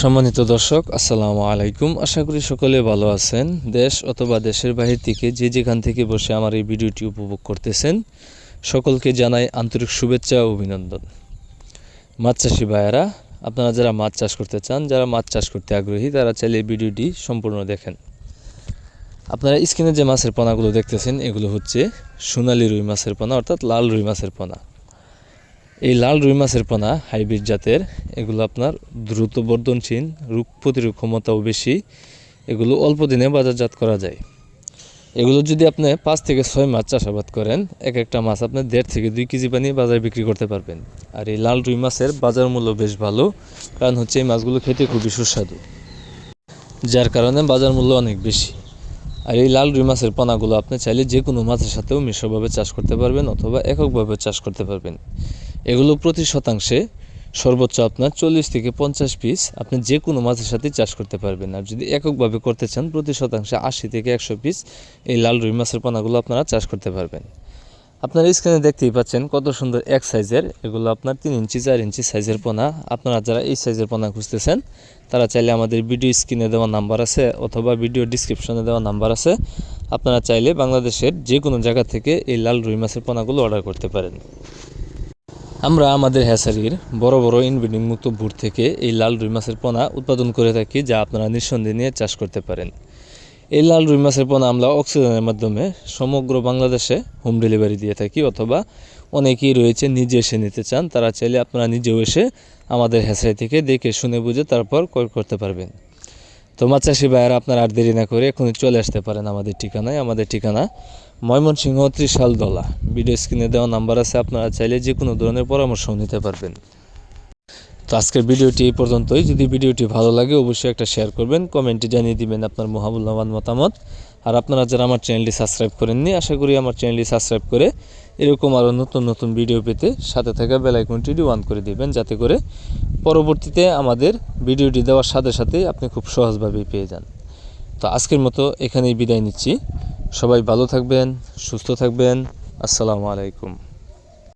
সম্মানিত দর্শক, আসসালামু আলাইকুম। আশা করি সকলে ভালো আছেন। দেশ অথবা দেশের বাহির থেকে যে যেখান থেকে বসে আমার এই ভিডিওটি উপভোগ করতেছেন, সকলকে জানাই আন্তরিক শুভেচ্ছা ও অভিনন্দন। মাছ চাষি ভাইয়েরা, আপনারা যারা মাছ চাষ করতে চান, যারা মাছ চাষ করতে আগ্রহী, তারা চাইলে এই ভিডিওটি সম্পূর্ণ দেখেন। আপনারা স্ক্রিনে যে মাছের পোনাগুলো দেখতেছেন, এগুলো হচ্ছে সোনালি রুই মাছের পোনা, অর্থাৎ লাল রুই মাছের পোনা। এই লাল রুই মাছের পোনা হাইব্রিড জাতের, এগুলো আপনার দ্রুত বর্ধনশীল, রোগ প্রতিরোধ ক্ষমতাও বেশি, এগুলো অল্প দিনে বাজারজাত করা যায়। এগুলো যদি আপনি পাঁচ থেকে ছয় মাছ চাষাবাদ করেন এক একটা মাছ আপনি দেড় থেকে দুই কেজি পানি বাজারে বিক্রি করতে পারবেন। আর এই লাল রুই মাছের বাজার মূল্য বেশ ভালো, কারণ হচ্ছে এই মাছগুলো খেতে খুবই সুস্বাদু, যার কারণে বাজার মূল্য অনেক বেশি। আর এই লাল রুই মাছের পানাগুলো আপনি চাইলে যে কোনো মাছের সাথেও মিশ্রভাবে চাষ করতে পারবেন অথবা এককভাবে চাষ করতে পারবেন। এগুলো প্রতি শতাংশে সর্বোচ্চ আপনার চল্লিশ থেকে পঞ্চাশ পিস আপনি যে কোনো মাছের সাথে চাষ করতে পারবেন। আর যদি এককভাবে করতে চান, প্রতি শতাংশে আশি থেকে একশো পিস এই লাল রুই মাছের পোনাগুলো আপনারা চাষ করতে পারবেন। আপনার স্ক্রিনে দেখতেই পাচ্ছেন কত সুন্দর এক সাইজের এগুলো আপনার তিন ইঞ্চি, চার ইঞ্চি সাইজের পোনা। আপনারা যারা এই সাইজের পোনা খুঁজতেছেন, তারা চাইলে আমাদের ভিডিও স্ক্রিনে দেওয়া নাম্বার আছে অথবা ভিডিও ডিসক্রিপশনে দেওয়া নাম্বার আছে। আপনারা চাইলে বাংলাদেশের যে কোনো জায়গা থেকে এই লাল রুই মাছের পোনাগুলো অর্ডার করতে পারেন। আমরা আমাদের হ্যাসারির বড় বড় ইনব্রিডিং মুক্ত বুট থেকে এই লাল রুই মাছের পোনা উৎপাদন করে থাকি যা আপনারা নিঃসন্দেহে নিয়ে চাষ করতে পারেন। এই লাল রুই মাছের পোনা আমরা অক্সিজেনের মাধ্যমে সমগ্র বাংলাদেশে হোম ডেলিভারি দিয়ে থাকি অথবা অনেকেই রয়েছে নিজে এসে নিতে চান, তারা চাইলে আপনারা নিজেও এসে আমাদের হ্যাসারি থেকে দেখে, শুনে বুঝে তারপর ক্রয় করতে পারবেন। তো মাছ চাষি ভাইয়েরা, আপনারা আর দেরি না করে এখনই চলে আসতে পারেন আমাদের ঠিকানায়। আমাদের ঠিকানা ময়মনসিংহ ত্রিশাল দলা। ভিডিও স্ক্রিনে দেওয়া নাম্বার আছে, আপনারা চাইলে যে কোনো ধরনের পরামর্শ নিতে পারবেন। তো আজকের ভিডিওটি এই পর্যন্তই। যদি ভিডিওটি ভালো লাগে, অবশ্যই একটা শেয়ার করবেন, কমেন্টে জানিয়ে দিবেন আপনার মহামূল্যবান মতামত। আর আপনারা যারা আমার চ্যানেলটি সাবস্ক্রাইব করেননি, আশা করি আমার চ্যানেলটি সাবস্ক্রাইব করে এরকম আরও নতুন নতুন ভিডিও পেতে সাথে থাকা বেলাইকনটি ডি অন করে দেবেন, যাতে করে পরবর্তীতে আমাদের ভিডিওটি দেওয়ার সাথে সাথে আপনি খুব সহজভাবেই পেয়ে যান। তো আজকের মতো এখানেই বিদায় নিচ্ছি। সবাই ভালো থাকবেন, সুস্থ থাকবেন। আসসালামু আলাইকুম।